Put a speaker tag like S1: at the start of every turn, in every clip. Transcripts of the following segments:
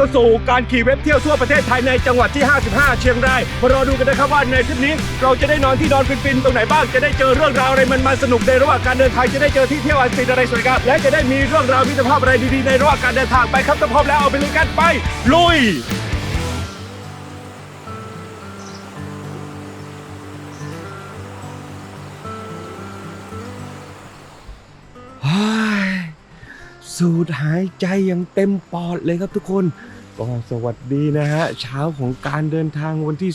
S1: เข้าสู่การขี่เว็บเที่ยวทั่วประเทศไทยในจังหวัดที่ 55 เชียงรายมารอดูกันนะครับว่าในทริปนี้ เราจะได้นอนที่นอนฟินๆตรงไหนบ้าง จะได้เจอเรื่องราวอะไรมันๆสนุกในระหว่างการเดินทาง จะได้เจอที่เที่ยวอันซีนอะไรสวยงาม และจะได้มีเรื่องราวมิตรภาพอะไรดีๆในระหว่างการเดินทางไปครับถ้าพร้อมแล้วเอาไปลุยกันไปลุย สูดหายใจอย่างเต็มปอดเลยครับทุกคน ก็สวัสดีนะฮะ เช้าของการเดินทางวันที่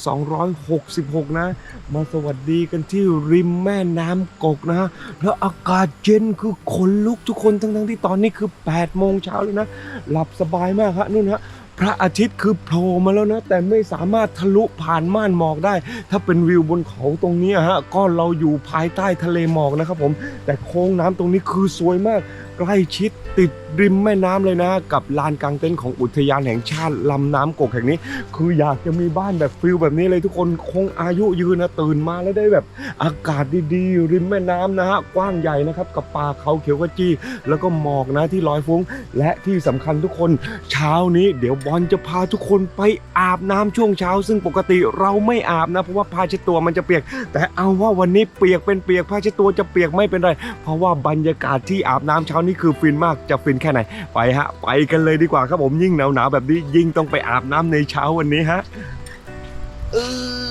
S1: 266 นะ มาสวัสดีกันที่ริมแม่น้ำกกนะฮะแล้วอากาศเย็นคือขนลุกทุกคนทั้งๆที่ตอนนี้คือ 8 โมงเช้าเลยนะ หลับสบายมากฮะนู่นฮะพระอาทิตย์คือโผล่มาแล้วนะ แต่ไม่สามารถทะลุผ่านม่านหมอกได้ ถ้าเป็นวิวบนเขาตรงนี้ฮะก็เราอยู่ภายใต้ทะเลหมอกนะครับผม แต่โค้งน้ำตรงนี้คือสวยมาก ใกล้ชิดติด ริมแม่น้ำเลยนะ กับลานกลางเต็นท์ของอุทยานแห่งชาติลำน้ำกกแห่งนี้ คืออยากจะมีบ้านแบบฟิลแบบนี้เลยทุกคนคงอายุยืนนะตื่นมาแล้วได้แบบอากาศดีๆ ริมแม่น้ำนะฮะกว้างใหญ่นะครับกับป่าเขาเขียวขจีแล้วก็หมอกนะที่ลอยฟุ้ง และที่สำคัญทุกคนเช้านี้เดี๋ยวบอลจะพาทุกคนไปอาบน้ำช่วงเช้า ซึ่งปกติเราไม่อาบนะ เพราะว่าผ้าเช็ดตัวมันจะเปียก แต่เอาว่าวันนี้เปียกเป็นเปียกผ้าเช็ดตัวจะเปียกไม่เป็นไร เพราะว่าบรรยากาศที่อาบน้ำเช้านี้คือฟินมากจะฟินค่ไหน ไปฮะ ไปกันเลยดีกว่าครับผมยิ่งหนาวๆแบบนี้ยิ่งต้องไปอาบน้ำในเช้าวันนี้ฮะเออ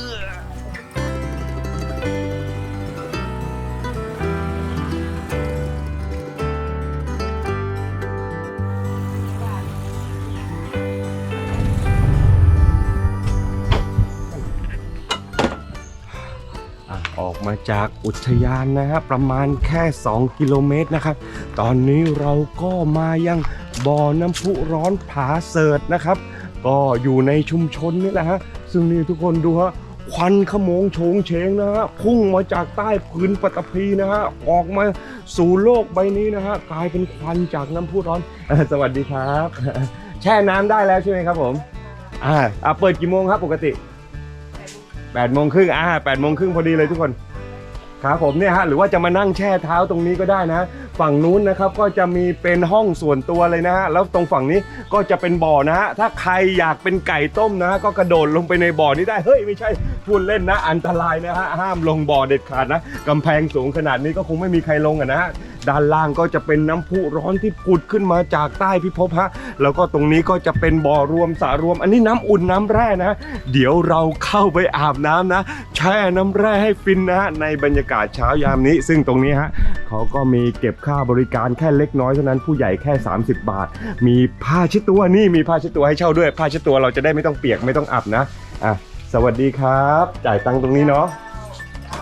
S1: มาจากอุทยานนะฮะประมาณแค่ 2 กิโลเมตรนะครับ ตอนนี้เราก็มายังบ่อน้ำพุร้อนผาเสิร์ตนะครับ ก็อยู่ในชุมชนนี่แหละฮะซึ่งนี่ทุกคนดูฮะควันขโมงโฉงเฉงนะฮะพุ่งมาจากใต้พื้นปฐพีนะฮะออกมาสู่โลกใบนี้นะฮะกลายเป็นควันจากน้ำพุร้อนสวัสดีครับ แช่น้ำได้แล้วใช่ไหมครับผมอ่าอะเปิดกี่โมงครับปกติ8โมงครึ่งอ่า8โมงครึ่งพอดีเลยทุกคน ครับผมเนี่ยฮะหรือว่าจะมานั่งแช่เท้าตรงนี้ก็ได้นะ ฝั่งนู้นนะครับก็จะมีเป็นห้องส่วนตัวเลยนะฮะแล้วตรงฝั่งนี้ก็จะเป็นบ่อนะฮะถ้าใครอยากเป็นไก่ต้มนะก็กระโดดลงไปในบ่อนี้ได้เฮ้ยไม่ใช่พูดเล่นนะ อันตรายนะฮะห้ามลงบ่อเด็ดขาดนะกำแพงสูงขนาดนี้ก็คงไม่มีใครลงอะนะฮะ ด้านล่างก็จะเป็นน้ำพุร้อนที่ผุดขึ้นมาจากใต้พิภพฮะแล้วก็ตรงนี้ก็จะเป็นบ่อรวมสระรวม อันนี้น้ำอุ่นน้ำแร่นะ เดี๋ยวเราเข้าไปอาบน้ำนะ แช่น้ำแร่ให้ฟินนะในบรรยากาศเช้ายามนี้ ซึ่งตรงนี้ฮะเขาก็มีเก็บค่าบริการแค่เล็กน้อยเท่านั้นผู้ใหญ่แค่ 30 บาท มีผ้าเช็ดตัวนี่มีผ้าเช็ดตัวให้เช่าด้วยผ้าเช็ดตัวเราจะได้ไม่ต้องเปียกไม่ต้องอับนะอะสวัสดีครับ จ่ายตังค์ตรงนี้เนาะ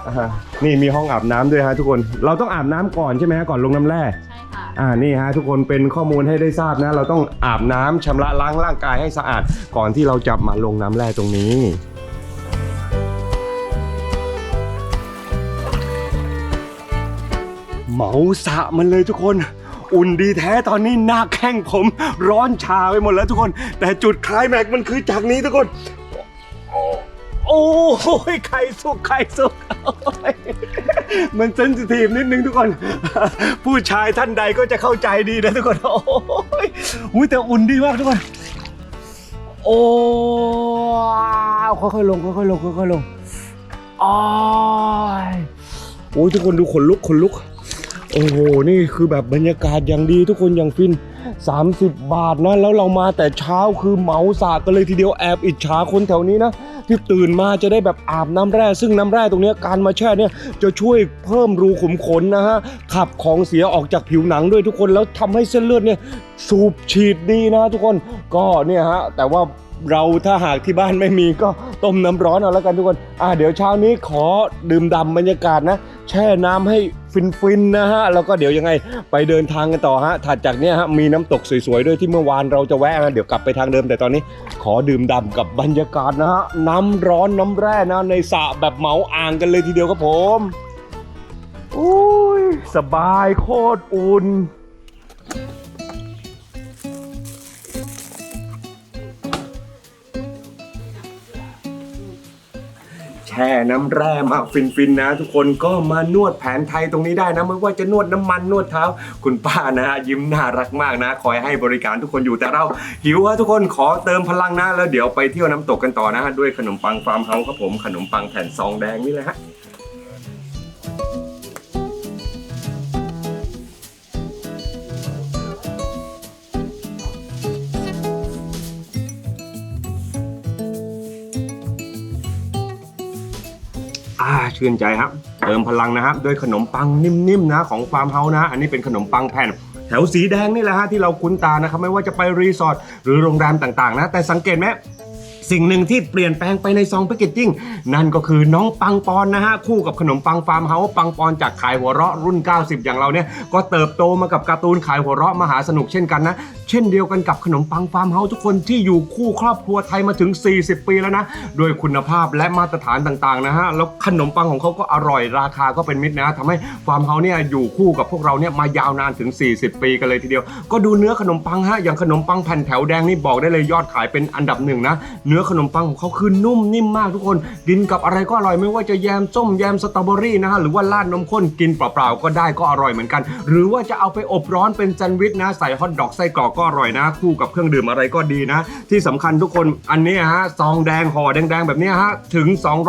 S1: อ่านี่มีห้องอาบน้ำด้วยฮะทุกคน เราต้องอาบน้ำก่อนใช่ไหมฮะก่อนลงน้ำแร่
S2: ใช่ค่ะ
S1: อ่านี่ฮะทุกคนเป็นข้อมูลให้ได้ทราบนะ เราต้องอาบน้ำชำระล้างร่างกายให้สะอาด ก่อนที่เราจะมาลงน้ำแร่ตรงนี้ เหมาสระมันเลยทุกคน อุ่นดีแท้ตอนนี้หน้าแข้งผม ร้อนชาไปหมดแล้วทุกคน แต่จุดคลายแม็กซ์มันคือจากนี้ทุกคนโอ้โหไข่สุกไข่สุกอ้ยมันเซนซิทีฟนิดนึงทุกคน ผู้ชายท่านใดก็จะเข้าใจดีนะทุกคน โอ้ยอุ้ยแต่อุ่นดีมากทุกคน โอ้ค่อยๆลงค่อยๆลงค่อยๆลงอ้ยโอ้ยทุกคนดูขนลุกขนลุก โอ้โหนี่คือแบบบรรยากาศอย่างดีทุกคนอย่างฟิน 30 บาทนะ แล้วเรามาแต่เช้าคือเหมาสากันเลยทีเดียวแอบอิจฉาคนแถวนี้นะ ที่ตื่นมาจะได้แบบอาบน้ำแร่ ซึ่งน้ำแร่ตรงนี้การมาแช่เนี่ยจะช่วยเพิ่มรูขุมขนนะฮะ ขับของเสียออกจากผิวหนังด้วยทุกคนแล้วทำให้เส้นเลือดเนี่ยสูบฉีดดีนะทุกคนก็เนี่ยฮะแต่ว่า เราถ้าหากที่บ้านไม่มีก็ต้มน้ำร้อนเอาแล้วกันทุกคน อ่าเดี๋ยวเช้านี้ขอดื่มด่ำบรรยากาศนะ แช่น้ำให้ฟินๆนะฮะ แล้วก็เดี๋ยวยังไงไปเดินทางกันต่อฮะ ถัดจากเนี้ยฮะมีน้ำตกสวยๆด้วยที่เมื่อวานเราจะแวะนะเดี๋ยวกลับไปทางเดิมแต่ตอนนี้ ขอดื่มด่ำกับบรรยากาศนะฮะ น้ำร้อนน้ำแร่นะในสระแบบเหมาอ่างกันเลยทีเดียวครับผมอุ้ยสบายโคตรอุ่น ชแช่น้ำแร่มาฟินๆนะ ทุกคนก็มานวดแผนไทยตรงนี้ได้นะไม่ว่าจะนวดน้ำมันนวดเท้า คุณป้านะยิ้มน่ารักมากนะ คอยให้บริการทุกคนอยู่แต่เราหิวฮะทุกคนขอเติมพลังนะ แล้วเดี๋ยวไปเที่ยวน้ำตกกันต่อนะฮะด้วยขนมปังฟาร์มเฮาส์ครับผมขนมปังแผ่นซองแดงนี่แหละฮะ ชื่นใจครับเติมพลังนะครับด้วยขนมปังนิ่มๆนะของฟาร์มเฮาส์นะอันนี้เป็นขนมปังแผ่นแถวสีแดงนี่แหละฮะที่เราคุ้นตานะครับไม่ว่าจะไปรีสอร์ทหรือโรงแรมต่างๆนะแต่สังเกตไหม สิ่งหนึ่งที่เปลี่ยนแปลงไปในซองแพคเกจจิ้งนั่นก็คือน้องปังปอนนะฮะคู่กับขนมปังฟาร์มเฮาส์ปังปอนจากขายหัวเราะรุ่น 90 อย่างเราเนี่ยก็เติบโตมากับการ์ตูนขายหัวเราะมหาสนุกเช่นกันนะเช่นเดียวกันกับขนมปังฟาร์มเฮาส์ทุกคนที่อยู่คู่ครอบครัวไทยมาถึง 40 ปีแล้วนะด้วยคุณภาพและมาตรฐานต่างๆนะฮะแล้วขนมปังของเขาก็อร่อยราคาก็เป็นมิตรนะทำให้ฟาร์มเฮาส์เนี่ยอยู่คู่กับพวกเราเนี่ยมายาวนานถึง 40 ปีกันเลยทีเดียว ก็ดูเนื้อขนมปังฮะอย่างขนมปังแผ่นแถวแดงนี่บอกได้เลยยอดขายเป็นอันดับหนึ่งนะนื้อขนมปังของเขาคือนุ่มนิ่มมากทุกคนกินกับอะไรก็อร่อยไม่ว่าจะแยมส้มแยมสตรอเบอรี่นะฮะหรือว่าราดนมข้นกินเปล่าๆก็ได้ก็อร่อยเหมือนกัน หรือว่าจะเอาไปอบร้อนเป็นแซนด์วิชนะใส่ฮอทดอกไส้กรอกก็อร่อยนะ คู่กับเครื่องดื่มอะไรก็ดีนะ ที่สำคัญทุกคนอันนี้ฮะซองแดงห่อแดงๆ แบบนี้ฮะถึง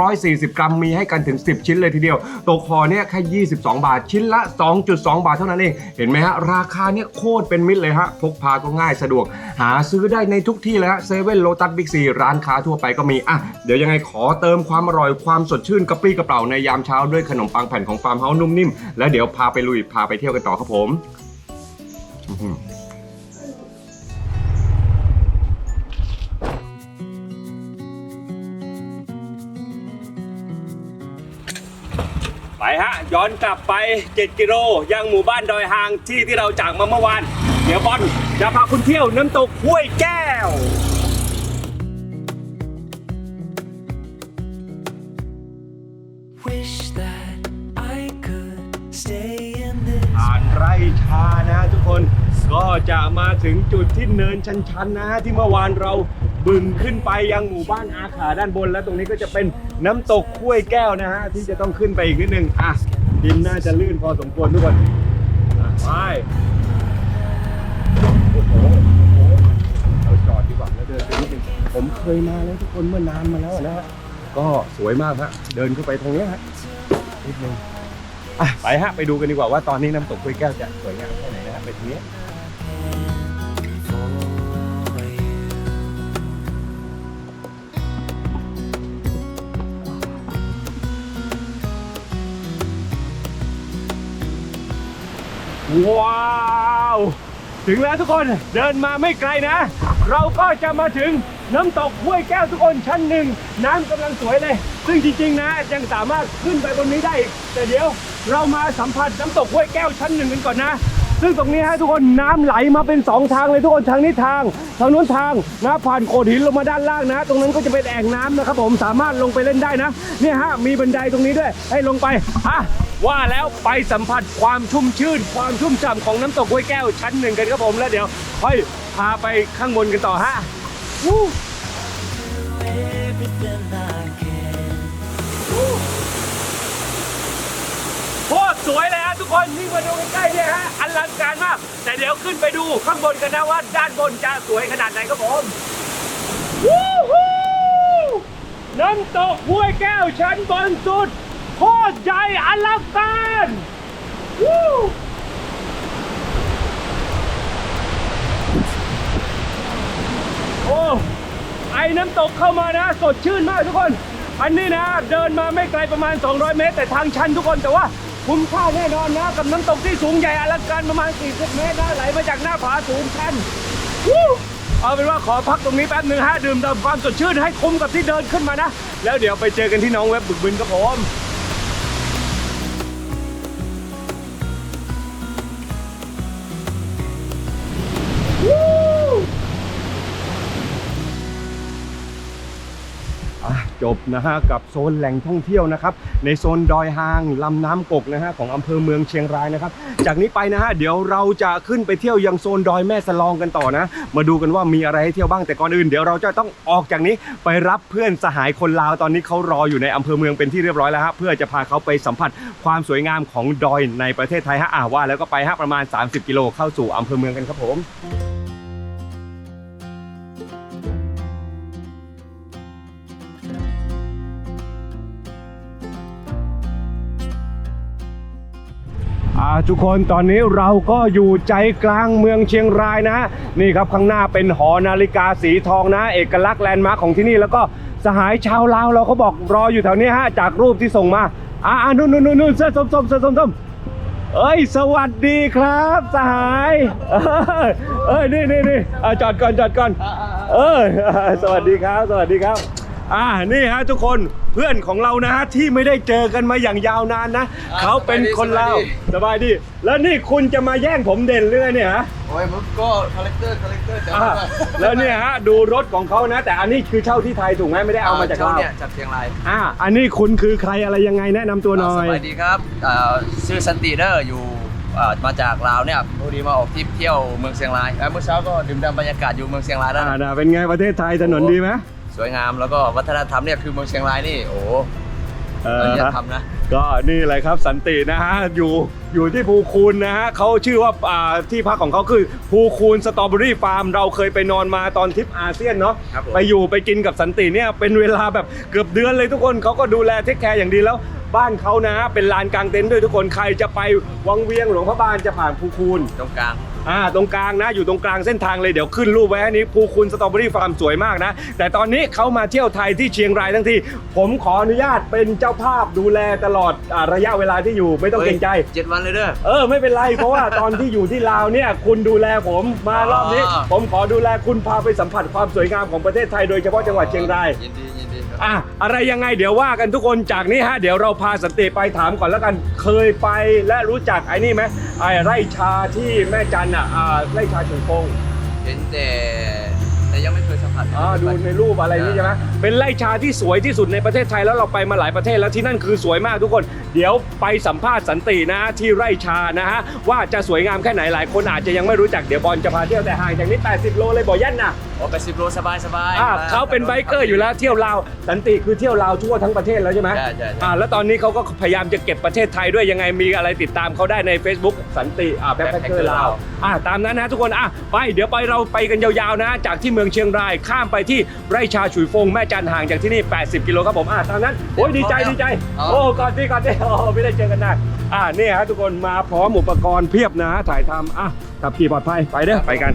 S1: 240 กรัมมีให้กันถึง 10 ชิ้นเลยทีเดียวตกห่อเนี่ยแค่ 22 บาทชิ้นละ 2.2 บาทเท่านั้นเองเห็นไหมฮะราคาเนี่ยโคตรเป็นมิตรเลยฮะพกพาก็ง่ายสะดวก หาซื้อได้ในทุกที่เลยฮะเซเว่นโลตัสบิ๊กซีร้านค้าทั่วไปก็มีอะเดี๋ยวยังไงขอเติมความอร่อยความสดชื่นกระปรี้กระเป๋าในยามเช้าด้วยขนมปังแผ่นของฟาร์มเฮาส์นุ่มนิ่มแล้วเดี๋ยวพาไปลุยพาไปเที่ยวกันต่อครับผมไปฮะย้อนกลับไป 7 กิโลยังหมู่บ้านดอยหางที่ที่เราจากมาเมื่อวาน เดี๋ยวบอลจะพาคุณเที่ยวน้ำตกห้วยแก้ว ผ่านไร่ชานะทุกคนก็จะมาถึงจุดที่เนินชันๆนะที่เมื่อวานเราบึงขึ้นไปยังหมู่บ้านอาขาด้านบน แล้วตรงนี้ก็จะเป็นน้ำตกห้วยแก้วนะฮะที่จะต้องขึ้นไปอีกนิดนึงอะดินน่าจะลื่นพอสมควรทุกคนไปโอ้โหเราจอดดีกว่าแล้วเดินไปนิดนึงผมเคยมาแล้วทุกคนเมื่อนานมาแล้วนะฮะก็สวยมากฮะเดินเข้าไปตรงนี้ฮะนิดนึง อะไปฮะไปดูกันดีกว่าว่าตอนนี้น้ำตกห้วยแก้วจะสวยงามแค่ไหนนะฮะไปทีนี้ ว้าว ถึงแล้วทุกคนเดินมาไม่ไกลนะ เราก็จะมาถึงน้ำตกห้วยแก้วทุกคนชั้นหนึ่งน้ำกำลังสวยเลย ซึ่งจริงๆนะยังสามารถขึ้นไปบนนี้ได้อีกแต่เดี๋ยว เรามาสัมผัสน้ำตกห้วยแก้วชั้นหนึ่งกันก่อนนะ ซึ่งตรงนี้ฮะทุกคนน้ำไหลมาเป็นสองทางเลยทุกคนทางนี้ทางทางนู้นทางนะผ่านโขดหินลงมาด้านล่างนะ ตรงนั้นก็จะเป็นแอ่งน้ำนะครับผมสามารถลงไปเล่นได้นะเนี่ยฮะมีบันไดตรงนี้ด้วยให้ลงไปอะว่าแล้วไปสัมผัสความชุ่มชื่น ความชุ่มฉ่ำของน้ำตกห้วยแก้วชั้นหนึ่งกันครับผมแล้วเดี๋ยวค่อยพาไปข้างบนกันต่อฮะวู้
S2: Everything I can.
S1: โค ตรสวยเลยฮะทุกคนนี่มาดูใกล้ๆเนี่ยฮะอลังการมาก แต่เดี๋ยวขึ้นไปดูข้างบนกันนะว่าด้านบนจะสวยขนาดไหนครับผมวู้ฮู้น้ำตกห้วยแก้วชั้นบนสุดโคตรใหญ่อลังการวู้โอ้ไอ้น้ำตกเข้ามานะสดชื่นมากทุกคน อันนี้นะ เดินมาไม่ไกลประมาณ 200 เมตร แต่ทางชันทุกคนแต่ว่า คุ้มค่าแน่นอนนะกับน้ำตกที่สูงใหญ่อลังการประมาณ 40 เมตรนะไหลมาจากหน้าผาสูงชันเอาเป็นว่าขอพักตรงนี้แป๊บหนึ่งฮะดื่มด่ำความสดชื่นให้คุ้มกับที่เดินขึ้นมานะ แล้วเดี๋ยวไปเจอกันที่น้องเว็บบึกบึนครับผม จบนะฮะกับโซนแหล่งท่องเที่ยวนะครับในโซนดอยหางลำน้ำกกนะฮะของอำเภอเมืองเชียงรายนะครับ จากนี้ไปนะฮะเดี๋ยวเราจะขึ้นไปเที่ยวยังโซนดอยแม่สลองกันต่อนะ มาดูกันว่ามีอะไรให้เที่ยวบ้างแต่ก่อนอื่นเดี๋ยวเราจะต้องออกจากนี้ไปรับเพื่อนสหายคนลาวตอนนี้เขารออยู่ในอำเภอเมืองเป็นที่เรียบร้อยแล้วฮะเพื่อจะพาเขาไปสัมผัสความสวยงามของดอยในประเทศไทยฮะอ่าว่าแล้วก็ไปฮะประมาณ 30 กิโลเข้าสู่อำเภอเมืองกันครับผม ทุกคนตอนนี้เราก็อยู่ใจกลางเมืองเชียงรายนะ นี่ครับข้างหน้าเป็นหอนาฬิกาสีทองนะ เอกลักษณ์แลนด์มาร์คของที่นี่แล้วก็สหายชาวลาวเราเขาบอกรออยู่แถวนี้ฮะจากรูปที่ส่งมาอ่านู่นนู่นนู่นเสื้อส้มส้มเสื้อส้มส้มเอ้ย สวัสดีครับ สหาย เอ้ย นี่นี่นี่จอดก่อนจอดก่อน เออสวัสดีครับ สวัสดีครับ อ่านี่ฮะทุกคนเพื่อนของเรานะฮะที่ไม่ได้เจอกันมาอย่างยาวนานนะ
S3: อ่า
S1: เขาเป็นคนลาวสบายดี แล้วนี่คุณจะมาแย่งผมเด่นเรื่อยเนี่ยฮะ
S3: โอ้ยมันก็คาแรคเตอร์คาแรคเตอร์แต่
S1: อ่า
S3: ว่า
S1: แล้วเนี่ยฮะดูรถของเขานะ แต่อันนี้คือเช่าที่ไทยถูกไหมไม่ได้เอามาจาก
S3: เช่
S1: ลาว
S3: เนี่ยจากเชียงราย
S1: อ่าอันนี้คุณคือใครอะไรยังไงแนะนำตัวหน่อ
S3: ส
S1: ย
S3: วัสดีครับอ่าชื่อสันติเดอร์อยู่อ่ามาจากลาวเนี่ยพอดีมาออกทริปเที่ยวเมืองเชียงรายเอ้ยเมื่อเช้าก็ดื่มด่ำบรรยากาศอยู่เมืองเชียงรายแล้ว
S1: อ่า
S3: นะ
S1: นะเป็นไงประเทศไทยถนนดีไหม
S3: สวยงามแล้วก็วัฒนธรรมเนี่ยคือเมืองเชียงรายนี่โอ้โห
S1: เอ
S3: อ
S1: อา
S3: รยธรรมนะ
S1: ก็นี่เลยครับสันตินะฮะอยู่อยู่ที่ภูคูนนะฮะเขาชื่อว่าอ่าที่พักของเขาคือภูคูนสตรอเบอรี่ฟาร์มเราเคยไปนอนมาตอนทริปอาเซียนเนาะ
S3: ครับผม
S1: ไปอยู่ไปกินกับสันติเนี่ยเป็นเวลาแบบเกือบเดือนเลยทุกคนเขาก็ดูแลเทคแคร์อย่างดีแล้ว บ้านเขานะฮะเป็นลานกลางเต็นท์ด้วยทุกคนใครจะไปวังเวียงหลวงพระบางจะผ่านภูคูน
S3: ตรงกลาง
S1: อ่าตรงกลางนะอยู่ตรงกลางเส้นทางเลยเดี๋ยวขึ้นรูปไว้ให้นี้ภูคุณสตรอเบอรี่ฟาร์มสวยมากนะ แต่ตอนนี้เขามาเที่ยวไทยที่เชียงรายทั้งทีผมขออนุญาตเป็นเจ้าภาพดูแลตลอดอาระยะเวลาที่อยู่ไม่ต้องเกรงใจ
S3: เจ็ดวันเลยเด้อ
S1: เออไม่เป็นไร เพราะว่าตอนที่อยู่ที่ลาวเนี่ยคุณดูแลผมมารอบนี้
S3: อ๋อ
S1: ผมขอดูแลคุณพาไปสัมผัสความสวยงามของประเทศไทยโดยเฉพาะจังหวัดเชียงราย
S3: ยินดียินดีครับ
S1: อะอะไรยังไงเดี๋ยวว่ากันทุกคนจากนี้ฮะเดี๋ยวเราพาสันติไปถามก่อนแล้วกันเคยไปและรู้จักไอ้นี่ไหมไอ้ไร่ชาที่แม่จันอะอ่าไร่ชาชุมพง
S3: เห็นแต่แต่ยังไม่เคยสัมผัส
S1: อ่าดูในรูปอะไรนี่ใช่ไหมเป็นไร่ชาที่สวยที่สุดในประเทศไทยแล้วเราไปมาหลายประเทศแล้วที่นั่นคือสวยมากทุกคน เดี๋ยวไปสัมภาษณ์สันตินะที่ไร่ชานะฮะว่าจะสวยงามแค่ไหนหลายคนอาจจะยังไม่รู้จักเดี๋ยวบอลจะพาเที่ยวแต่ห่างจากนี้ 80 โลเลยบ่ยันนะ
S3: โอ้ไปสิบโลสบายสบาย
S1: อ่าเขาเป็นไบเกอร์อยู่แล้วเที่ยวลาวสันติคือเที่ยวลาวทั่วทั้งประเทศแล้วใช่ไหม
S3: ใช่ใช่ใช่
S1: อ่าแล้วตอนนี้เขาก็พยายามจะเก็บประเทศไทยด้วยยังไงมีอะไรติดตามเขาได้ใน Facebook สันติอ่าแบ็คแพคเกอร์ลาวอ่าตามนั้นนะทุกคนอะไปเดี๋ยวไปเราไปกันยาวๆนะ จากที่เมืองเชียงรายข้ามไปที่ไร่ชาฉุยฟงแม่จันห่างจากที่นี่ 80 กิโลครับผมอ่าตามนั้นโอ้ยดีใจดีใจโอ้ก่อนที่ก่อนที่โอ้ไม่ได้เจอกันนานอ่านี่ฮะทุกคนมาพร้อมอุปกรณ์เพียบนะถ่ายทำอะขับขี่ปลอดภัยไปเด้อไปกัน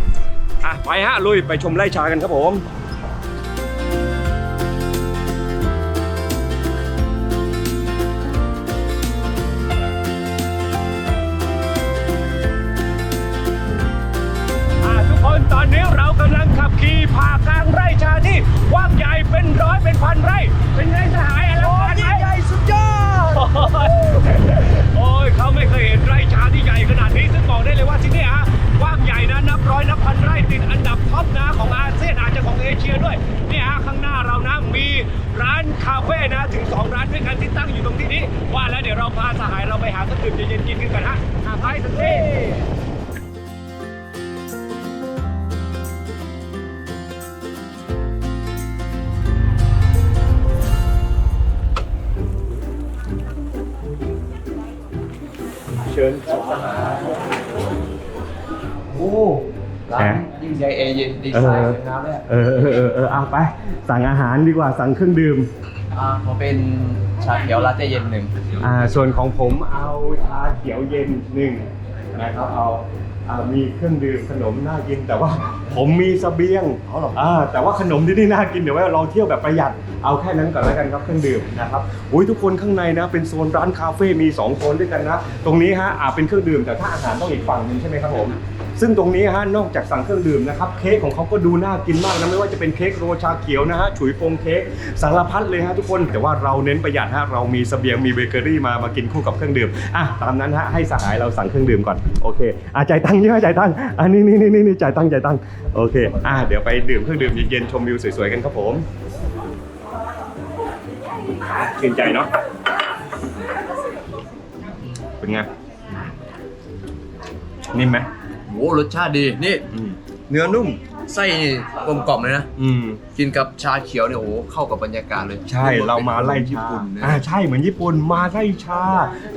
S1: อะไปฮะลุยไปชมไร่ชากันครับผม ร้านคาเฟ่นะถึงสองร้านด้วยกันที่ตั้งอยู่ตรงที่นี้ ว่าแล้วเดี๋ยวเราพาสหายเราไปหาเครื่องดื่มเย็นๆกินกันก่อนฮะหาไปสักทีเชิญครับโอ้
S3: ร้าน ยิ่งใหญ่เอเย็นดีไซน์เป็นน้ำเนี่ย
S1: เออเออเออเออเอาไป สั่งอาหารดีกว่าสั่งเครื่องดื่ม
S3: อ่าผมเป็นชาเขียวลาเต้เย็นหนึ่ง
S1: อ่าส่วนของผมเอาชาเขียวเย็นหนึ่งนะครับเอาอ่ามีเครื่องดื่มขนมน่ากินแต่ว่าผมมีเสบียงอ่าแต่ว่าขนมที่นี่น่ากินเดี๋ยวไว้เราเที่ยวแบบประหยัด เอาแค่นั้นก่อนแล้วกันครับเครื่องดื่มนะครับอุ้ยทุกคนข้างในนะเป็นโซนร้านคาเฟ่มีสองโซนด้วยกันนะ ตรงนี้ฮะอาเป็นเครื่องดื่มแต่ถ้าอาหารต้องอีกฝั่งหนึงใช่ไหมครับผมซึ่งตรงนี้ฮะนอกจากสั่งเครื่องดื่มนะครับเค้กของเขาก็ดูน่ากินมากนะไม่ว่าจะเป็นเค้กโรชาเขียวนะฮะฉุยฟงเค้กสารพัดเลยฮะทุกคนแต่ว่าเราเน้นประหยัดฮะเรามีเสบียงมีเบเกอรี่มามากินคู่กับเครื่องดื่มอะตามนั้นฮะให้สหายเราสั่งเครื่องดื่มก่อนโอเคอะจ่ายตังค์ใช่ไหมจ่ายตังค์อันนี้นี่นี่นี่จ่ายตังค์จ่ายตังค์โอเคอะเดี๋ยวไปดื่มเครื่องดื่มเย็นๆชมวิวสวยๆกันครับผม ชื่นใจเนาะเป็นไง นิ่มไหม
S3: โอ้รสชาติดี นี่
S1: อืม
S3: เนื้อนุ่ม ไส้นี่กลมกล่อมเลยนะ
S1: อืม
S3: กินกับชาเขียวเนี่ยโอ้โหเข้ากับบรรยากาศเลย
S1: ใช่เรามาไล่
S3: ญี่
S1: ชา
S3: ปุ่นนะ
S1: อ่าใช่เหมือนญี่ปุ่นมาไล่ชา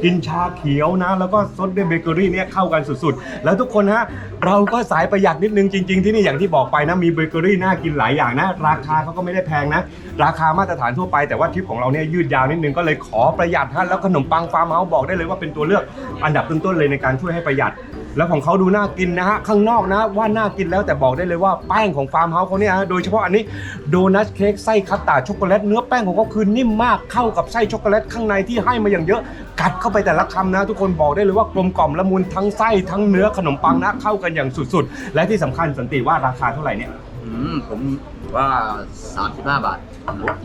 S1: กินชาเขียวนะ แล้วก็ซดด้วยเบเกอรี่เนี่ยเข้ากันสุดๆ แล้วทุกคนฮะเราก็สายประหยัดนิดนึงจริง ๆ ที่นี่อย่างที่บอกไปนะมีเบเกอรี่น่ากินหลายอย่างนะ ราคาเขาก็ไม่ได้แพงนะ ราคามาตรฐานทั่วไปแต่ว่าทริปของเราเนี่ยยืดยาวนิดนึงก็เลยขอประหยัดฮะแล้วขนมปังฟาร์มเฮาส์บอกได้เลยว่าเป็นตัวเลือกอันดับต้นๆเลยในการช่วยให้ประหยัด แล้วของเขาดูน่ากินนะฮะข้างนอกนะว่าน่ากินแล้วแต่บอกได้เลยว่าแป้งของฟาร์มเฮาส์เขาเนี่ยฮะโดยเฉพาะอันนี้โดนัทเค้กไส้คัสตาร์ดช็อกโกแลตเนื้อแป้งของเขาคือนิ่มมากเข้ากับไส้ช็อกโกแลตข้างในที่ให้มาอย่างเยอะ กัดเข้าไปแต่ละคำนะ ทุกคนบอกได้เลยว่ากลมกล่อมละมุนทั้งไส้ทั้งเนื้อขนมปังนะเข้ากันอย่างสุดๆ และที่สำคัญสันติว่าราคาเท่าไหร่เนี่ย
S3: อืมผม ว่า 35 บาท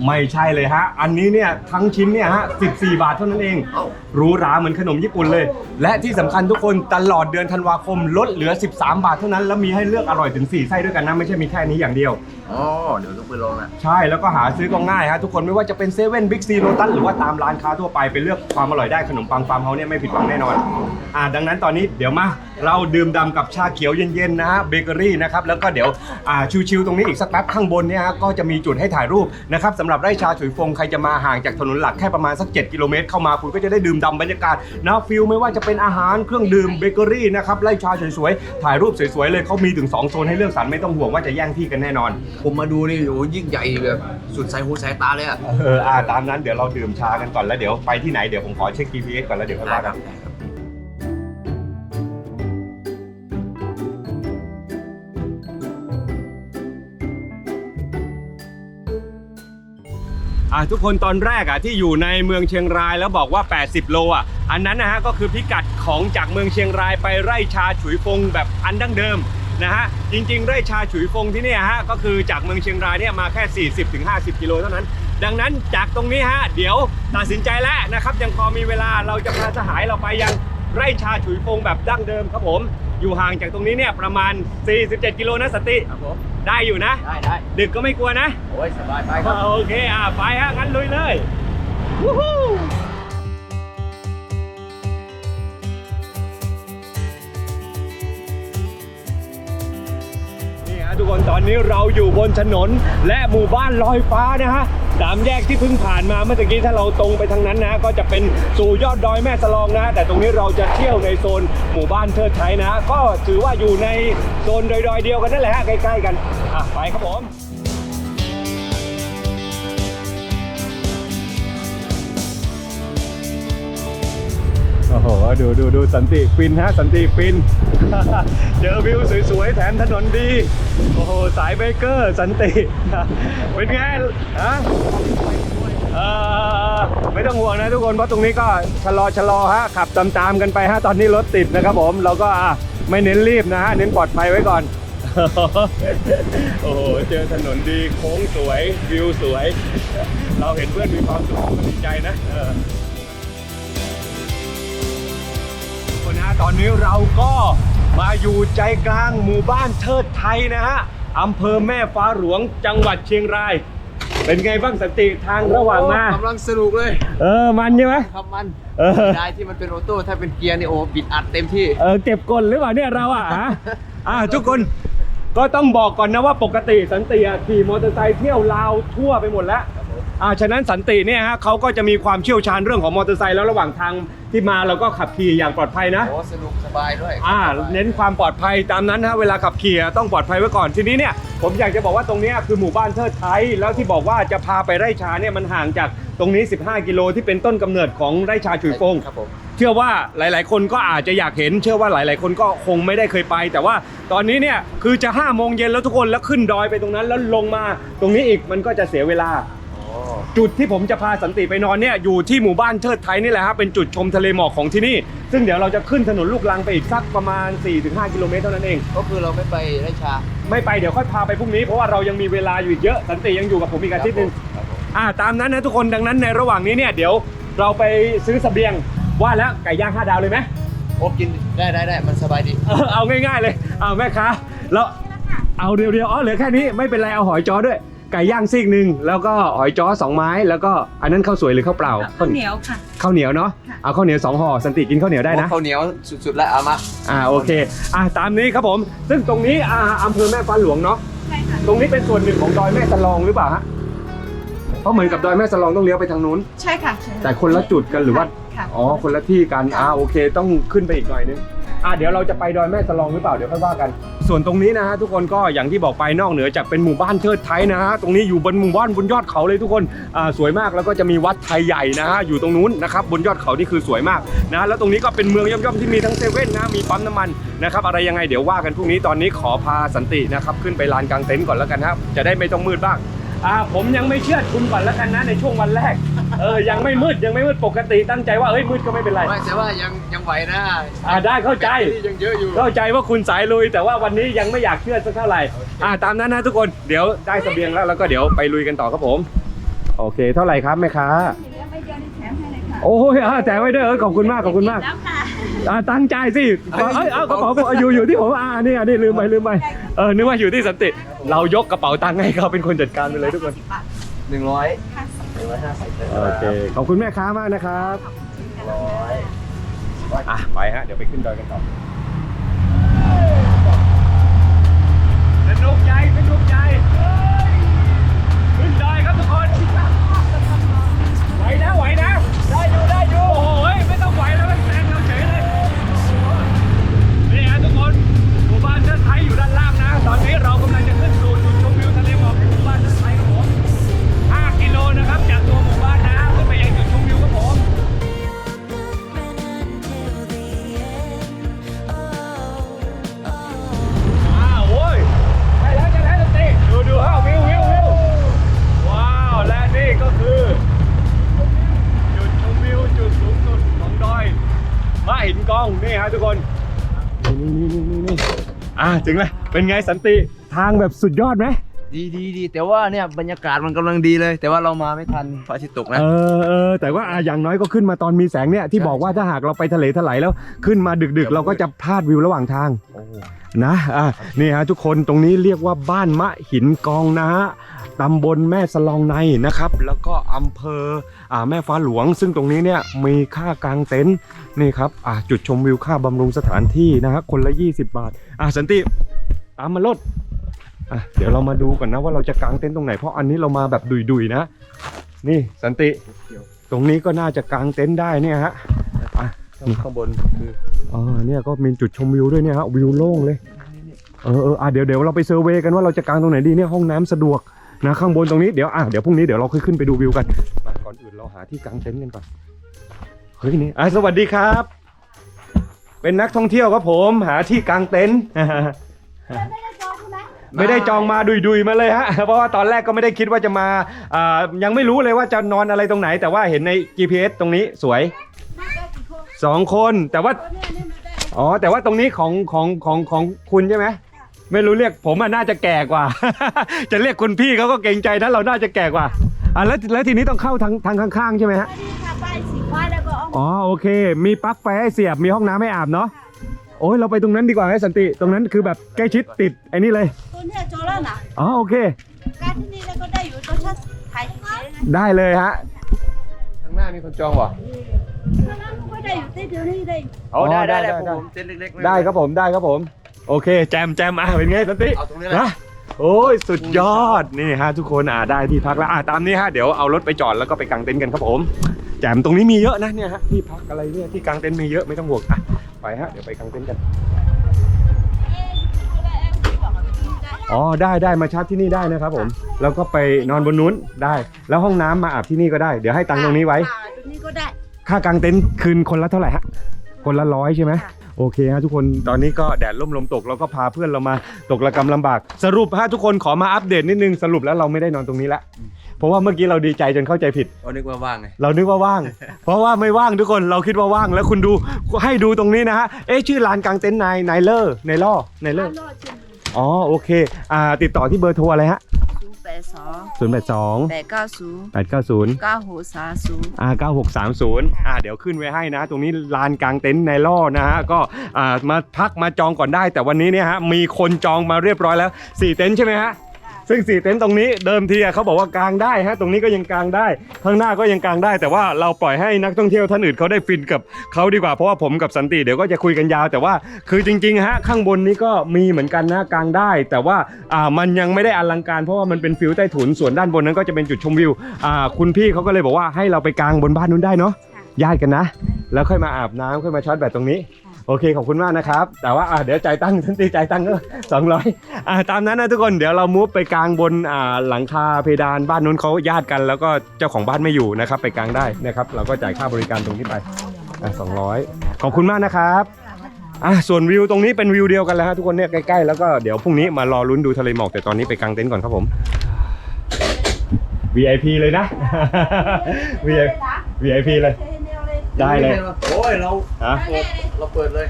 S1: ไม่ใช่เลยฮะ อันนี้เนี่ยทั้งชิ้นเนี่ยฮะ 14 บาทเท่านั้นเอง
S3: เอ้า
S1: หรูหราเหมือนขนมญี่ปุ่นเลย และที่สำคัญทุกคนตลอดเดือนธันวาคมลดเหลือ 13 บาทเท่านั้น แล้วมีให้เลือกอร่อยถึง 4 ไส้ด้วยกันนะ ไม่ใช่มีแค่นี้อย่างเดียว
S3: อ๋อเดี๋ยวต้องไปลองนะ
S1: ใช่แล้วก็หาซื้อก็ง่ายฮะทุกคนไม่ว่าจะเป็นเซเว่นบิ๊กซีโรตัสหรือว่าตามร้านค้าทั่วไปไปเลือกความอร่อยได้ขนมปังฟาร์มเฮาส์เนี่ยไม่ผิดหวังแน่นอนอ่าดังนั้นตอนนี้เดี๋ยวมาเราดื่มดำกับชาเขียวเย็นๆนะฮะเบเกอรี่นะครับแล้วก็เดี๋ยวอ่าชิวๆตรงนี้อีกสักแป๊บข้างบนเนี่ยฮะก็จะมีจุดให้ถ่ายรูปนะครับสำหรับไร่ชาฉุยฟงใครจะมาห่างจากถนนหลักแค่ประมาณสัก 7 กิโลเมตรเข้ามาคุณก็จะได้ดื่มดำบรรยากาศนะฟิลไม่ว่าจะเป็นอาหารเครื่องดื่มเบเกอรี่นะครับไร่ชาสวยๆถ่ายรูปสวยๆเลยเขามีถึงสองโซนให้เลือกสรรไม่ต้องห่วงว่าจะแย่งที่กันแน่นอน
S3: ผมมาดูนี่โอ้ยิ่งใหญ่แบบสุดสายหูสายตาเลยอะ
S1: เอออ่าตามนั้นเดี๋ยวเราดื่มชากันก่อนแล้วเดี๋ยวไปที่ไหนเดี๋ยวผมขอเช็ค GPS ก่อนแล้วเดี๋ยวค่อยว่ากันอะทุกคนตอนแรกอะที่อยู่ในเมืองเชียงรายแล้วบอกว่า 80 โลอะอันนั้นนะฮะก็คือพิกัดของจากเมืองเชียงรายไปไร่ชาฉุยฟงแบบอันดั้งเดิม นะฮะจริงๆไร่ชาฉุยฟงที่เนี่ยฮะก็คือจากเมืองเชียงรายเนี่ยมาแค่ 40-50 กิโลเท่านั้น ดังนั้นจากตรงนี้ฮะเดี๋ยวตัดสินใจแล้วนะครับยังพอมีเวลาเราจะพาสหายเราไปยังไร่ชาฉุยฟงแบบดั้งเดิมครับผม อยู่ห่างจากตรงนี้เนี่ยประมาณ 47 กิโลนะสติ
S3: ครับผม
S1: ได้อยู่นะ
S3: ได้ได้
S1: ดึกก็ไม่กลัวนะ
S3: โอ้ยสบายไปครับ
S1: โอเคอะไปฮะงั้นลุยเลยวู้ฮู้ ทุกคนตอนนี้เราอยู่บนถนนและหมู่บ้านลอยฟ้านะฮะสามแยกที่เพิ่งผ่านมาเมื่อกี้ถ้าเราตรงไปทางนั้นนะ ก็จะเป็นสู่ยอดดอยแม่สลองนะ แต่ตรงนี้เราจะเที่ยวในโซนหมู่บ้านเทิดไทยนะ ก็ถือว่าอยู่ในโซนดอยๆเดียวกันนั่นแหละฮะใกล้ๆกันอะไปครับผม หดูดูดูสันติฟินฮะสันติฟิน เจอวิวสวยๆแถมถนนดี โอ้โห สายเบเกอร์สันติ เป็นไงฮะไม่ต้องห่วงนะทุกคน เพราะตรงนี้ก็ชะลอชะลอฮะ ขับตามๆกันไปฮะ ตอนนี้รถติดนะครับผม เราก็อะไม่เน้นรีบนะฮะ เน้นปลอดภัยไว้ก่อน โอ้โห เจอถนนดีโค้งสวยวิวสวย เราเห็นเพื่อนมีความสุขก็ดีใจนะะตอนนี้เราก็มาอยู่ใจกลางหมู่บ้านเทิดไทยนะฮะอำเภอแม่ฟ้าหลวงจังหวัดเชียงราย เป็นไงบ้างสันติทางระหว่างมา
S3: กำลังสนุกเลย
S1: เออมันใช่ไหม
S3: ครับมัน
S1: เออ
S3: ได้ที่มันเป็นออโต้ถ้าเป็นเกียร์นี่โอ้บิดอัดเต็มที่
S1: เออเก็บกลหรือเปล่าเนี่ยเราอะฮะอ่าทุกคนก็ต้องบอกก่อนนะว่าปกติสันติอะขี่มอเตอร์ไซค์เที่ยวลาวทั่วไปหมดแล้ว อ่าฉะนั้นสันติเนี่ยฮะเขาก็จะมีความเชี่ยวชาญเรื่องของมอเตอร์ไซค์แล้วระหว่างทางที่มาเราก็ขับขี่อย่างปลอดภัยนะ
S3: โอ้สนุกสบายด้วย
S1: อ่าเน้นความปลอดภัยตามนั้นนะเวลาขับขี่อะต้องปลอดภัยไว้ก่อนทีนี้เนี่ยผมอยากจะบอกว่าตรงเนี้ยคือหมู่บ้านเทิดไทยแล้วที่บอกว่าจะพาไปไร่ชาเนี่ยมันห่างจากตรงนี้ 15 กิโลที่เป็นต้นกำเนิดของไร่ชาฉุยฟง
S3: ครับผม
S1: เชื่อว่าหลาย ๆ คนก็อาจจะอยากเห็น เชื่อว่าหลาย ๆ คนก็คงไม่ได้เคยไป แต่ว่าตอนนี้เนี่ยคือจะ5้าโมงเย็นแล้วทุกคนแล้วขึ้นดอยไปตรงนั้นแล้วลงมาตรงนี้อีกมันก็จะเสียเวลา จุดที่ผมจะพาสันติไปนอนเนี่ยอยู่ที่หมู่บ้านเทิดไทยนี่แหละครับเป็นจุดชมทะเลหมอกของที่นี่ ซึ่งเดี๋ยวเราจะขึ้นถนนลูกลังไปอีกสักประมาณ 4-5 กิโลเมตรเท่านั้นเอง
S3: ก็คือเราไม่ไปไร่ชา
S1: ไม่ไปเดี๋ยวค่อยพาไปพรุ่งนี้เพราะว่าเรายังมีเวลาอยู่อีกเยอะสันติยังอยู่กับผมอีกอาทิตย์หนึง
S3: ครับผม
S1: อ่าตามนั้นนะทุกคนดังนั้นในระหว่างนี้เนี่ยเดี๋ยวเราไปซื้อเสบียงว่าแล้วไก่ย่างห้าดาวเลยไหม
S3: โอ้กินได้ได้ได้มันสบายดี
S1: เออเอาง่ายๆเลย เอาแม่ค้าเราเอาเรียวๆอ๋อเหลือแค่นี้ไม่เป็นไรเอาหอยจอด้วย ไก่ย่างซีกหนึ่งแล้วก็หอยจ้อสองไม้ แล้วก็อันนั้นข้าวสวยหรือข้าวเปล่า
S4: ข้าวเหนียวค่ะ
S1: ข้าวเหนียวเนาะเอาข้าวเหนียวสองห่อสันติกินข้าวเหนียวได้นะ
S3: ข้าวเหนียวสุดๆแล้วเอามา
S1: อ่าโอเคอ่าตามนี้ครับผม ซึ่งตรงนี้อ่าอำเภอแม่ฟ้าหลวงเนาะ
S4: ใช่ค่ะ
S1: ตรงนี้เป็นส่วนหนึ่งของดอยแม่สลองหรือเปล่าฮะเพราะเหมือนกับดอยแม่สลองต้องเลี้ยวไปทางนู้น
S4: ใช่ค่ะใช่
S1: แต่คนละจุดกันหรือว่า
S4: ค่ะ
S1: อ๋อคนละที่กันอ่าโอเค ต้องขึ้นไปอีกหน่อยนึง อ่าเดี๋ยวเราจะไปดอยแม่สลองหรือเปล่าเดี๋ยวค่อยว่ากัน ส่วนตรงนี้นะฮะทุกคนก็อย่างที่บอกไปนอกเหนือจากเป็นหมู่บ้านเทิดไทยนะฮะตรงนี้อยู่บนหมู่บ้านบนยอดเขาเลยทุกคนอ่าสวยมากแล้วก็จะมีวัดไทยใหญ่นะฮะอยู่ตรงนู้นนะครับบนยอดเขานี่คือสวยมากนะแล้วตรงนี้ก็เป็นเมืองย่อมๆที่มีทั้งเซเว่นนะมีปั๊มน้ำมันนะครับอะไรยังไงเดี๋ยวว่ากันพรุ่งนี้ตอนนี้ขอพาสันตินะครับขึ้นไปลานกลางเต็นท์ก่อนแล้วกันครับจะได้ไม่ต้องมืดบ้าง อ่าผมยังไม่เชื่อคุณก่อนแล้วกันนะในช่วงวันแรก เออยังไม่มืดยังไม่มืดปกติตั้งใจว่าเอ้ยมืดก็ไม่เป็นไร
S3: ไม่แต่ว่ายังยังไหวนะ
S1: อ่าได้เข้าใจ
S3: ที่ยังเยอะอยู่
S1: เข้าใจว่าคุณสายลุย แต่ว่าวันนี้ยังไม่อยากเชื่อสักเท่าไหร่ อ่าตามนั้นนะทุกคนเดี๋ยวได้เสบียงแล้วแล้วก็เดี๋ยวไปลุยกันต่อครับผม โอเค เท่าไหร่ครับแม่ค้า
S4: เดี๋ยวไม่เดียวนี่แถมให้เลยค่ะ
S1: โอ้ยอ่าแต่ไว้ด้วยเออขอบคุณมากขอบคุณมาก
S4: แล้วค่ะ
S1: อ่าตั้งใจสิเอ้ยเอากระเป๋าผมอยู่อยู่ที่ผมอ่านี่อะนี่ลืมไปลืมไปเออนึกว่าอยู่ที่สันติเรายกกระเป๋าตังค์ให้เขาเป็นคนจัดการไปเลยทุกคน
S4: สิบบาท
S3: หนึ่งร้อย
S4: ห้าสิบ
S3: หนึ่งร้อยห้าสิบ
S1: โอเคขอบคุณแม่ค้ามากนะครับ
S3: ร้อย
S1: อะไปฮะเดี๋ยวไปขึ้นดอยกันต่อสนุกใจสนุกใจเฮ้ยขึ้นดอยครับทุกคนไหวนะไหวนะ เรากำลังจะขึ้นสู่จุดชมวิวทะเลหมอกในหมู่บ้านเชิดไทยครับผม5กิโลนะครับจากตัวหมู่บ้านนะขึ้นไปยังจุดชมวิวครับผมอ้าวโว้ยใช่แล้วใช่แล้วดนตรีดูดูฮะวิววิววิวว้าว และนี่ก็คือจุดชมวิวจุดสูงสุดของดอยมาหินกองนี่ฮะทุกคน นี่นี่นี่นี่นี่อ่าถึงแล้ว เป็นไงสันติทางแบบสุดยอดไหม
S3: ดีดีดีแต่ว่าเนี่ยบรรยากาศมันกำลังดีเลย แต่ว่าเรามาไม่ทันพระอาทิตย์ตกนะ
S1: เออเออแต่ว่าอะอย่างน้อยก็ขึ้นมาตอนมีแสงเนี่ยที่บอกว่าถ้าหากเราไปทะเลถลายแล้ว ขึ้นมาดึกๆ เราก็จะพลาดวิวระหว่างทาง
S3: โอ้โห
S1: นะอะนี่ฮะทุกคนตรงนี้เรียกว่าบ้านมะหินกองนะฮะตำบลแม่สลองในนะครับ แล้วก็อำเภออ่าแม่ฟ้าหลวง ซึ่งตรงนี้เนี่ยมีค่ากางเต็นท์นี่ครับอ่าจุดชมวิวค่าบำรุงสถานที่นะฮะคนละ 20 บาทอะสันติ ตามมาลดอะเดี๋ยวเรามาดูก่อนนะว่าเราจะกางเต็นท์ตรงไหนเพราะอันนี้เรามาแบบดุยๆนะ นี่สันติ ตรงนี้ก็น่าจะกางเต็นท์ได้เนี่ยฮะ
S3: ข้างบนคือ
S1: อ่าเนี่ยก็มีจุดชมวิวด้วยเนี่ยฮะวิวโล่งเลยเออเอออะเดี๋ยวเดี๋ยวเราไปเซอร์เวย์กันว่าเราจะกางตรงไหนดีเนี่ยห้องน้ำสะดวกนะข้างบนตรงนี้เดี๋ยวอะเดี๋ยวพรุ่งนี้เดี๋ยวเราค่อยขึ้นไปดูวิวกันมาก่อนอื่นเราหาที่กางเต็นท์กันก่อนเฮ้ยนี่อะสวัสดีครับ เป็นนักท่องเที่ยวครับผมหาที่กางเต็นท์ ไม่ได้จองมาดุยๆมาเลยฮะ เพราะว่าตอนแรกก็ไม่ได้คิดว่าจะมาอ่ายังไม่รู้เลยว่าจะนอนอะไรตรงไหน แต่ว่าเห็นใน GPS ตรงนี้สวยสองคนแต่ว่าอ๋อ แต่ว่าตรงนี้ของของของของคุณใช่ไหมไม่รู้เรียกผมอะน่าจะแก่กว่า จะเรียกคุณพี่เขาก็เกรงใจนะเราน่าจะแก่กว่าอะแล้วแล้วทีนี้ต้องเข้าทางทางข้างๆใช่ไหมฮะ
S4: ถ้าป้ายสีฟ้าแล้วก็เอา
S1: อ๋อโอเค มีปลั๊กไฟให้เสียบมีห้องน้ำให้อาบเนาะ โอ้ยเราไปตรงนั้นดีกว่าไหมสันติ ตรงนั้นคือแบบใกล้ชิดติดไอ้นี่เลย
S4: ตัวเนี้ยโจแล้วนะ
S1: อ๋อโอเค
S4: การที่นี่แล้วก็ได้อยู่ตัวชัดถ่ายเฉยๆนะ
S1: ได้เลยฮะ
S3: ข้างหน้ามีคนจองวะ
S4: ถ้านั้นก็ได้อยู่ที่เดียวนี่ได้อยู่
S3: อ๋อได้ได้
S1: ได้
S3: ได้
S1: ได้
S3: ผมเต้นเล็กๆม่
S1: ได้ครับผมได้ครับผม โอเค แจมแจมอะเป็นไงสันติ
S3: เอาตรงนี้แหละ
S1: นะโอ้ยสุดยอดนี่ฮะทุกคนอ่าได้ที่พักแล้วอ่าตามนี้ฮะเดี๋ยวเอารถไปจอดแล้วก็ไปกางเต็นท์กันครับผม แจมตรงนี้มีเยอะนะเนี่ยฮะที่พักอะไรเนี่ยที่กางเต็นท์มีเยอะไม่ต้องห่วงอะไปฮะเดี๋ยวไปกางเต็นท์กันอ๋อได้ได้มาชาร์จที่นี่ได้นะครับผม แล้วก็ไปนอนบนนู้นได้ แล้วห้องน้ำมาอาบที่นี่ก็ได้ เดี๋ยวให้ตังค์ตรงนี้ไว้
S4: อ่าตรงนี้ก็ได้
S1: ค่ากางเต็นท์คืนคนละเท่าไหร่ฮะ คนละร้อยใช่ไหม
S4: ค่ะ
S1: โอเคฮะทุกคนตอนนี้ก็แดดล่มลมตกเราก็พาเพื่อนเรามาตกระกำลำบาก สรุปฮะทุกคนขอมาอัปเดตนิดนึงสรุปแล้วเราไม่ได้นอนตรงนี้ละเพราะว่าเมื่อกี้เราดีใจจนเข้าใจผิด
S3: เอานึกว่าว่างไง
S1: เรานึกว่าว่าง เพราะว่าไม่ว่างทุกคนเราคิดว่าว่างแล้วคุณดูให้ดูตรงนี้นะฮะเอ๊ะชื่อร้านกางเต็นท์นายนายเลอร์นายล่อนายเลอร์
S4: รอดจน
S1: อ๋อโอเคอ่าติดต่อที่เบอร์โทรอะไรฮะ
S4: ศูนย์แปดสอง
S1: 0 8 2
S4: แปดเก้าศูนย์
S1: 8 9 0
S4: เก้าหกสามศูนย์
S1: อ่า9630อ่าเดี๋ยวขึ้นไว้ให้นะ ตรงนี้ลานกลางเต็นท์ในล่อนะฮะก็อ่ามาพักมาจองก่อนได้ แต่วันนี้เนี่ยฮะมีคนจองมาเรียบร้อยแล้ว4เต็นท์ใช่ไหมฮะ ซึ่งสี่เต็นท์ตรงนี้เดิมทีอะเขาบอกว่ากางได้ฮะตรงนี้ก็ยังกางได้ข้างหน้าก็ยังกางได้ แต่ว่าเราปล่อยให้นักท่องเที่ยวท่านอื่นเขาได้ฟินกับเขาดีกว่าเพราะว่าผมกับสันติเดี๋ยวก็จะคุยกันยาวแต่ว่าคือจริงๆฮะข้างบนนี้ก็มีเหมือนกันนะกางได้ แต่ว่าอ่ามันยังไม่ได้อลังการ เพราะว่ามันเป็นฟิวใต้ถุนส่วนด้านบนนั้นก็จะเป็นจุดชมวิวอ่าคุณพี่เขาก็เลยบอกว่าให้เราไปกางบนบ้านนู้นได้เนาะ ญาติกันนะ แล้วค่อยมาอาบน้ำค่อยมาชาร์จแบตตรงนี้ โอเคขอบคุณมากนะครับ แต่ว่าอะเดี๋ยวจ่ายตังค์ทันทีจ่ายตังค์ก็สองร้อยอะตามนั้นนะทุกคนเดี๋ยวเรามูฟไปกลางบนอ่าหลังคาเพดานบ้านนู้นเขาญาติกัน แล้วก็เจ้าของบ้านไม่อยู่นะครับ ไปกลางได้นะครับเราก็จ่ายค่าบริการตรงนี้ไปอะสองร้อยขอบคุณมากนะครับอะส่วนวิวตรงนี้เป็นวิวเดียวกันแล้วฮะทุกคนเนี่ยใกล้ๆแล้วก็เดี๋ยวพรุ่งนี้มารอลุ้นดูทะเลหมอกแต่ตอนนี้ไปกางเต็นท์ก่อนครับผม VIP เลยนะ VIP VIP เลย ได้เลย
S3: โอ้ยเรา
S1: ฮะ
S3: เราเปิดเลย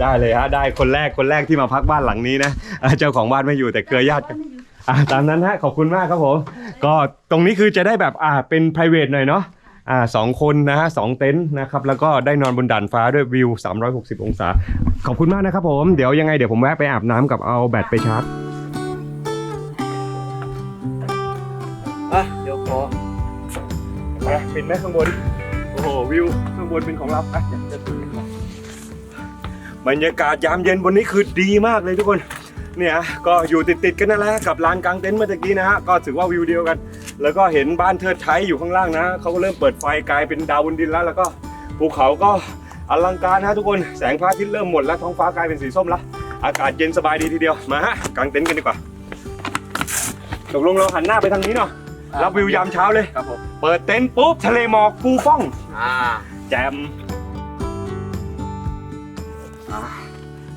S1: ได้เลยฮะได้คนแรกคนแรกที่มาพักบ้านหลังนี้นะอ่าเจ้าของบ้านไม่อยู่แต่เครือญาติกันอ่าตามนั้นฮะขอบคุณมากครับผมก็ตรงนี้คือจะได้แบบอ่าเป็น p r i v a t หน่อยเนาะอ่าสองคนนะฮะสองเต็นท์นะครับแล้วก็ได้นอนบนด่านฟ้าด้วยวิว 360 องศา ขอบคุณมากนะครับผมเดี๋ยวยังไงเดี๋ยวผมแวะไปอาบน้ำกับเอาแบตไปชาร์จ
S3: อะเดี๋ยวขอ
S1: นะปิดไหมข้างบน โอ้โหวิวข้างบนเป็นของเราอะ
S3: จะถึง
S1: บรรยากาศยามเย็นบนนี้คือดีมากเลยทุกคนเนี่ยก็อยู่ติดๆกันนั่นแหละกับลานกลางเต็นท์เมื่อกี้นะฮะก็ถือว่าวิวเดียวกัน แล้วก็เห็นบ้านเทิดไทยอยู่ข้างล่างนะเขาก็เริ่มเปิดไฟกลายเป็นดาวบนดินแล้ว แล้วก็ภูเขาก็อลังการนะทุกคนแสงพระอาทิตย์เริ่มหมดแล้วท้องฟ้ากลายเป็นสีส้มแล้วอากาศเย็นสบายดีทีเดียวมาฮะกางเต็นท์กันดีกว่าตกลงเราหันหน้าไปทางนี้เนาะ รับวิวยามเช้าเลย
S3: ครับผม
S1: เปิดเต็นท์ปุ๊บทะเลหมอกฟูฟ่อง
S3: อ่า
S1: แจมอะ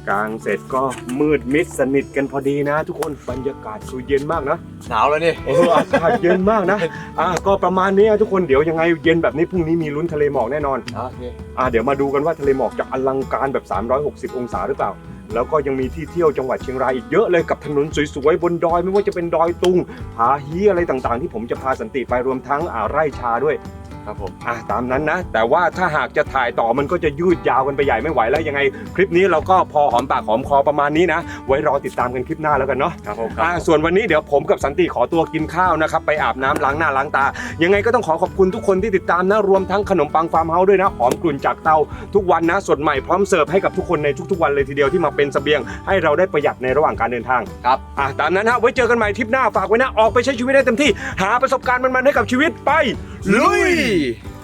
S1: กลางเสร็จก็มืดมิดสนิทกันพอดีนะ ทุกคนบรรยากาศคือเย็นมากนะ
S3: หนาวแล้วนี่
S1: เอออากาศเย็นมากนะอะก็ประมาณนี้ทุกคนเดี๋ยวยังไงเย็นแบบนี้พรุ่งนี้มีลุ้นทะเลหมอกแน่นอน
S3: โอเค
S1: อะเดี๋ยวมาดูกันว่าทะเลหมอกจะอลังการแบบ 360 องศาหรือเปล่า แล้วก็ยังมีที่เที่ยวจังหวัดเชียงรายอีกเยอะเลยกับถนนสวยๆบนดอยไม่ว่าจะเป็นดอยตุงผาฮีอะไรต่างๆ ที่ผมจะพาสันติไปรวมทั้งอ่าไร่ชาด้วย
S3: ครับผม
S1: อะตามนั้นนะ แต่ว่าถ้าหากจะถ่ายต่อมันก็จะยืดยาวกันไปใหญ่ไม่ไหวแล้วยังไง คลิปนี้เราก็พอหอมปากหอมคอประมาณนี้นะ ไว้รอติดตามกันคลิปหน้าแล้วกันเนาะ
S3: ครับผม
S1: อะส่วนวันนี้เดี๋ยวผมกับสันติขอตัวกินข้าวนะครับ ไปอาบน้ำล้างหน้าล้างตา ยังไงก็ต้องขอขอบคุณทุกคนที่ติดตามนะรวมทั้งขนมปังฟาร์มเฮาส์ด้วยนะหอมกลุ่นจากเตาทุกวันนะ สดใหม่พร้อมเสิร์ฟให้กับทุกคนในทุกๆวันเลยทีเดียวที่มาเป็นเสบียง ให้เราได้ประหยัดในระหว่างการเดินทาง
S3: ครับ
S1: อะตามนั้นฮะไว้เจอกันใหม่ทริปหน้าฝากไว้นะ ออกไปใช้ชีวิตได้เต็มที่ หาประสบการณ์มันๆให้กับชีวิตไป ลุย aí!